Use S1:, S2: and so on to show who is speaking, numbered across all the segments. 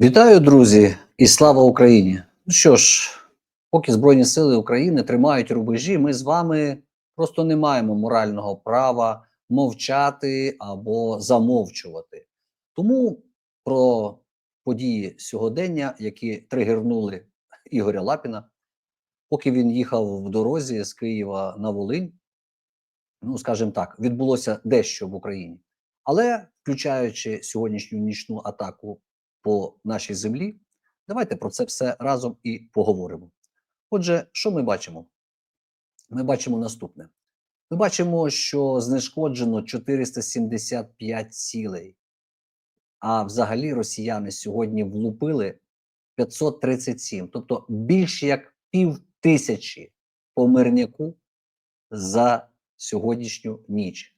S1: Вітаю, друзі, і слава Україні! Ну що ж, поки Збройні Сили України тримають рубежі, ми з вами просто не маємо морального права мовчати або замовчувати. Тому про події сьогодення, які тригернули Ігоря Лапіна, поки він їхав в дорозі з Києва на Волинь, ну скажімо так, відбулося дещо в Україні. Але включаючи сьогоднішню нічну атаку по нашій землі, давайте про це все разом і поговоримо. Отже, що ми бачимо? Ми бачимо наступне: ми бачимо, що знешкоджено 475 цілей, а взагалі росіяни сьогодні влупили 537, тобто більше як пів тисячі по мирняку за сьогоднішню ніч.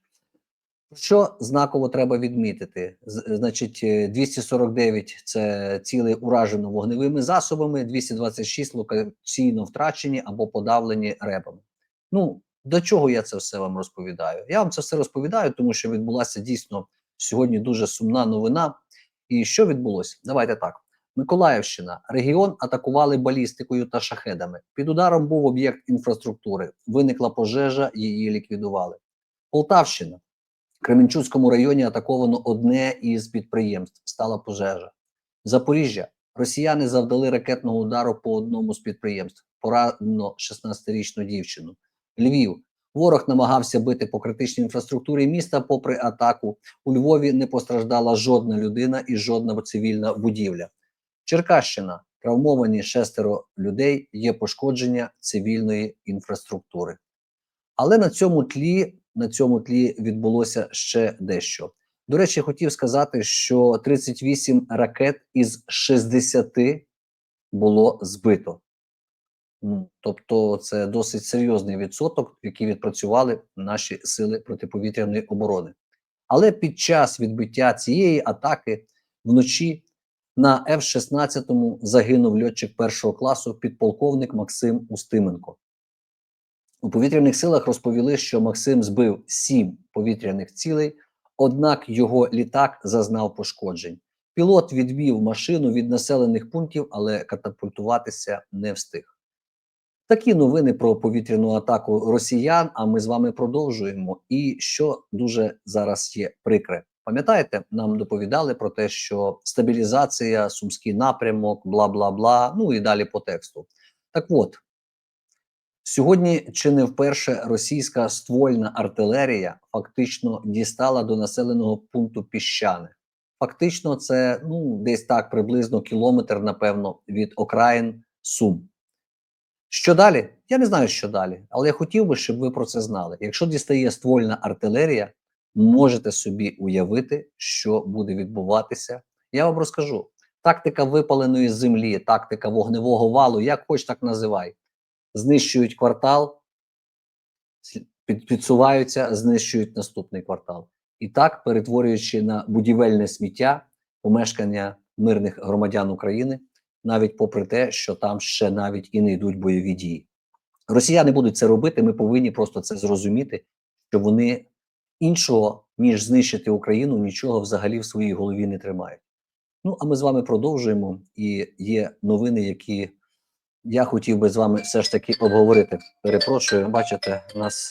S1: Що знаково треба відмітити? Значить, е, 249 – це цілей уражено вогневими засобами, 226 – локаційно втрачені або подавлені ребами. Ну, до чого я це все вам розповідаю? Я вам це все розповідаю, тому що відбулася дійсно сьогодні дуже сумна новина. І що відбулося? Давайте так. Миколаївщина, регіон атакували балістикою та шахедами. Під ударом був об'єкт інфраструктури. Виникла пожежа, її ліквідували. Полтавщина. В Кременчуцькому районі атаковано одне із підприємств. Стала пожежа. Запоріжжя. Росіяни завдали ракетного удару по одному з підприємств. Поранено 16-річну дівчину. Львів. Ворог намагався бити по критичній інфраструктурі міста. Попри атаку, у Львові не постраждала жодна людина і жодна цивільна будівля. Черкащина. Травмовані шестеро людей, є пошкодження цивільної інфраструктури. Але на цьому тлі на цьому тлі відбулося ще дещо. До речі, хотів сказати, що 38 ракет із 60 було збито. Ну, тобто, це досить серйозний відсоток, який відпрацювали наші сили протиповітряної оборони. Але під час відбиття цієї атаки вночі на F-16 загинув льотчик першого класу підполковник Максим Устименко. У повітряних силах розповіли, що Максим збив сім повітряних цілей, однак його літак зазнав пошкоджень. Пілот відвів машину від населених пунктів, але катапультуватися не встиг. Такі новини про повітряну атаку росіян. А ми з вами продовжуємо. І що дуже зараз є прикре. Пам'ятаєте, нам доповідали про те, що стабілізація, сумський напрямок, бла бла бла. Ну і далі по тексту. Так от. Сьогодні чи не вперше російська ствольна артилерія фактично дістала до населеного пункту піщани. Фактично, це ну десь так приблизно кілометр, напевно, від окраїн Сум. Що далі? Я не знаю, що далі, але я хотів би, щоб ви про це знали. Якщо дістає ствольна артилерія, можете собі уявити, що буде відбуватися. Я вам розкажу: тактика випаленої землі, тактика вогневого валу, як хоч так називай знищують квартал, під, підсуваються, знищують наступний квартал. І так, перетворюючи на будівельне сміття помешкання мирних громадян України, навіть попри те, що там ще навіть і не йдуть бойові дії. Росіяни будуть це робити. Ми повинні просто це зрозуміти, що вони іншого ніж знищити Україну, нічого взагалі в своїй голові не тримають. Ну а ми з вами продовжуємо. І є новини, які я хотів би з вами все ж таки обговорити. Перепрошую, бачите, у нас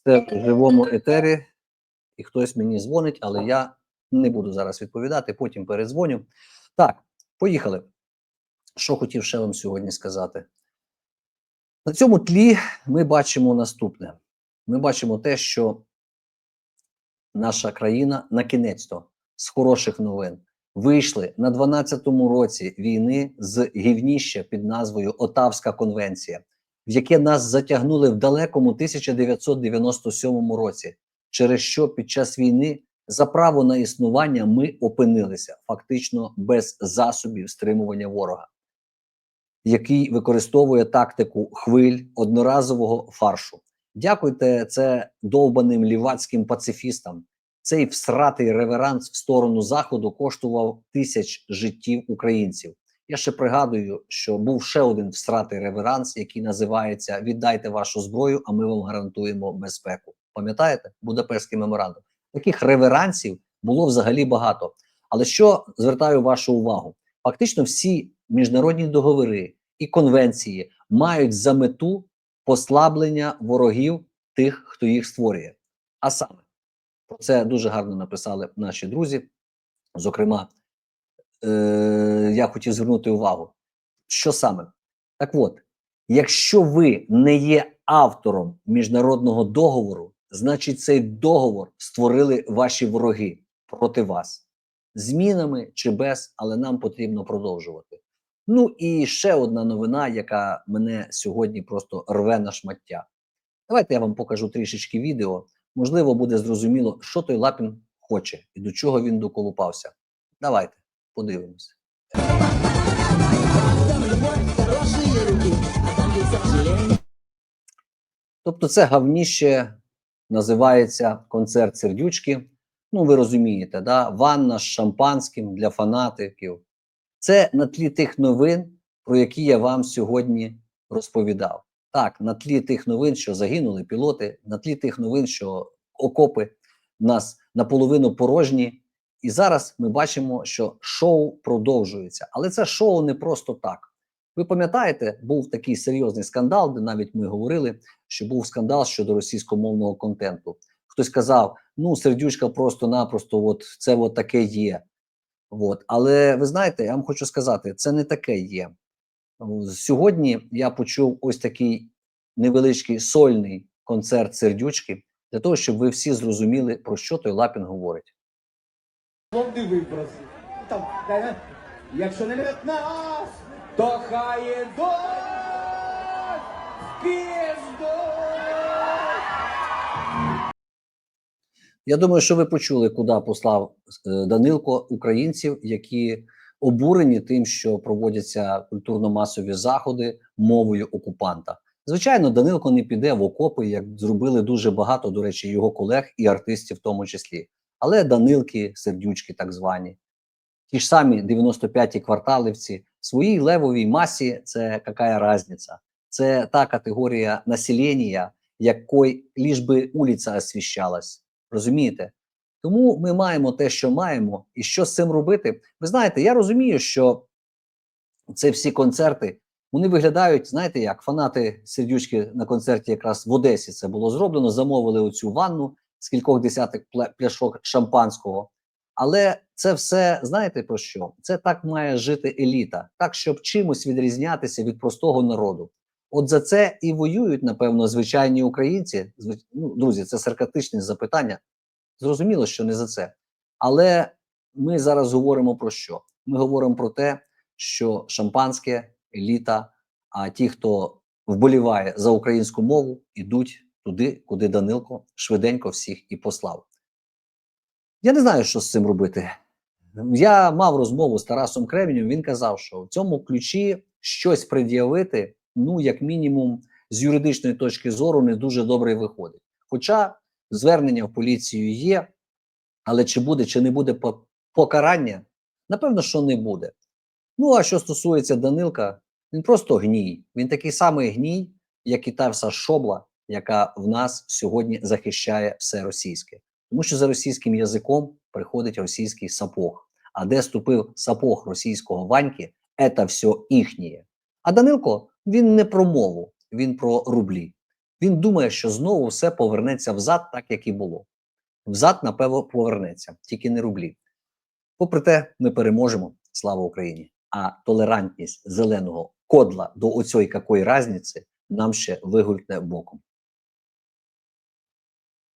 S1: все в живому етері, і хтось мені дзвонить, але я не буду зараз відповідати, потім перезвоню. Так, поїхали. Що хотів ще вам сьогодні сказати? На цьому тлі ми бачимо наступне: ми бачимо те, що наша країна на кінець-то з хороших новин вийшли на 12-му році війни з гівніща під назвою Отавська конвенція, в яке нас затягнули в далекому 1997 році, через що під час війни за право на існування ми опинилися фактично без засобів стримування ворога, який використовує тактику хвиль одноразового фаршу. Дякуйте це довбаним лівацьким пацифістам, цей всратий реверанс в сторону заходу коштував тисяч життів українців. Я ще пригадую, що був ще один всратий реверанс, який називається Віддайте вашу зброю, а ми вам гарантуємо безпеку. Пам'ятаєте? Будапештський меморандум. Таких реверансів було взагалі багато. Але що звертаю вашу увагу? Фактично, всі міжнародні договори і конвенції мають за мету послаблення ворогів тих, хто їх створює. А саме про це дуже гарно написали наші друзі. Зокрема, е- я хотів звернути увагу, що саме так от, якщо ви не є автором міжнародного договору, значить цей договор створили ваші вороги проти вас. Змінами чи без, але нам потрібно продовжувати. Ну і ще одна новина, яка мене сьогодні просто рве на шмаття. Давайте я вам покажу трішечки відео. Можливо, буде зрозуміло, що той Лапін хоче і до чого він доколупався. Давайте подивимося. Тобто, це гавніще називається концерт сердючки. Ну, ви розумієте, да? ванна з шампанським для фанатиків. Це на тлі тих новин, про які я вам сьогодні розповідав. Так, на тлі тих новин, що загинули пілоти, на тлі тих новин, що окопи в нас наполовину порожні. І зараз ми бачимо, що шоу продовжується. Але це шоу не просто так. Ви пам'ятаєте, був такий серйозний скандал, де навіть ми говорили, що був скандал щодо російськомовного контенту. Хтось казав: ну, сердючка просто-напросто, от це от таке є. От. Але ви знаєте, я вам хочу сказати, це не таке є. Сьогодні я почув ось такий невеличкий сольний концерт сердючки для того, щоб ви всі зрозуміли, про що той Лапін говорить.
S2: Повний вибросив. Там, та, якщо не любить нас, то хай в пізду.
S1: Я думаю, що ви почули, куди послав е, Данилко українців, які обурені тим, що проводяться культурно-масові заходи мовою окупанта. Звичайно, Данилко не піде в окопи, як зробили дуже багато, до речі, його колег і артистів, в тому числі. Але Данилки, сердючки, так звані, ті ж самі 95-ті кварталівці, в своїй левовій масі це яка різниця? Це та категорія населення, якої ліж би вулиця освіщалась. Розумієте? Тому ми маємо те, що маємо, і що з цим робити. Ви знаєте, я розумію, що це всі концерти вони виглядають, знаєте, як фанати сердючки на концерті, якраз в Одесі це було зроблено. Замовили оцю ванну з кількох десяток пляшок шампанського. Але це все знаєте про що? Це так має жити еліта, так щоб чимось відрізнятися від простого народу. От за це і воюють, напевно, звичайні українці. Ну, друзі, це саркастичне запитання. Зрозуміло, що не за це. Але ми зараз говоримо про що? Ми говоримо про те, що шампанське, еліта, а ті, хто вболіває за українську мову, ідуть туди, куди Данилко швиденько всіх і послав. Я не знаю, що з цим робити. Я мав розмову з Тарасом Кремнєм, він казав, що в цьому ключі щось пред'явити, ну, як мінімум, з юридичної точки зору, не дуже добре виходить. Хоча звернення в поліцію є, але чи буде, чи не буде покарання, напевно, що не буде. Ну, а що стосується Данилка, він просто гній. Він такий самий гній, як і та вся шобла, яка в нас сьогодні захищає все російське. Тому що за російським язиком приходить російський сапог. А де ступив сапог російського ваньки, це все їхнє. А Данилко він не про мову, він про рублі. Він думає, що знову все повернеться взад, так як і було. Взад, напевно, повернеться, тільки не рублі. Попри те, ми переможемо. Слава Україні! А толерантність зеленого кодла до оцьої какої разниці нам ще вигулькне боком.